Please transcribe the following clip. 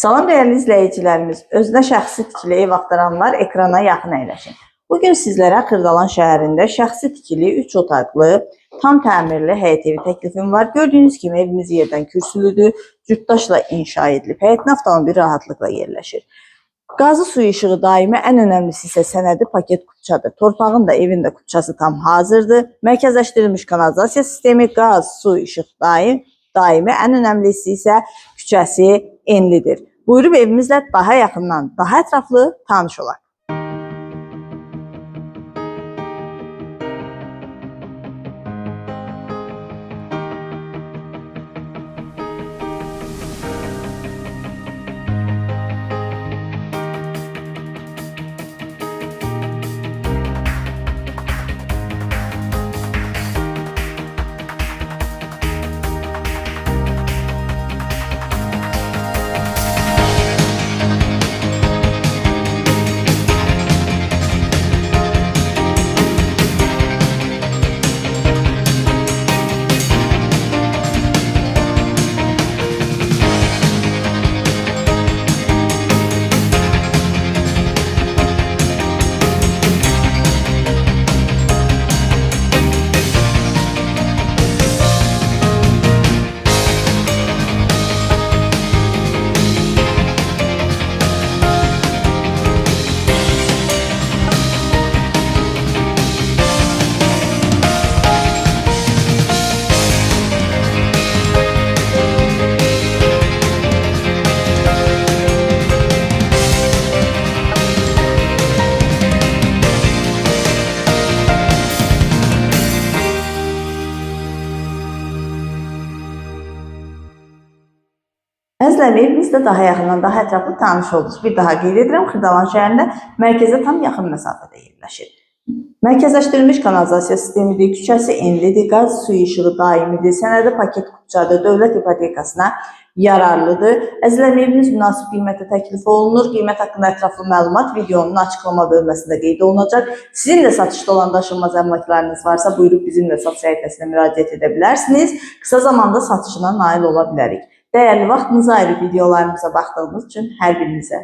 Salam değerli izleyicilerimiz, özünə şəxsi tikili ev axtaranlar ekrana yaxın əyləşin. Bugün sizlərə Kırdalan şəhərində şəxsi tikili 3 otaqlı, tam təmirli həyət evi təklifim var. Gördüyünüz kimi evimiz yerdən kürsülüdür, cütdaşla inşa edilib. Həyətin avtomobil rahatlıqla yerləşir. Qazı suyu işığı daimi, ən önəmlisi isə sənədi paket kupçadır. Torpağın da evin də kupçası tam hazırdır. Mərkəzləşdirilmiş kanalizasiya sistemi, qaz, su, işıq daim, daimi, ən önəmlisi isə küçəsi enlidir. Buyurub evimizlə daha yaxından, daha ətraflı tanış olaq. Əzləm evimizdə daha yaxından, daha ətraflı tanış oldunuz. Bir daha qeyd edirəm, Xırdalan şəhərində mərkəzə tam yaxın məsafədə yerləşir. Mərkəzləşdirilmiş kanalizasiya sistemidir, küçəsi enlidir, qaz suyu işığı daimidir, sənədi paket kupçadır, dövlət ipotekasına yararlıdır. Əzləm evimiz münasib qiymətə təklif olunur. Qiymət haqqında ətraflı məlumat videonun açıqlama bölməsində qeyd olunacaq. Sizin də satışda olan daşınmaz əmlaklarınız varsa, buyurub bizimlə satış səhifəsinə müraciət edə bilərsiniz. Qısa zamanda satışına nail ola bilərik. Değerli vaxtınızı ayırıb videolarımıza baxdığınız üçün hər birinizə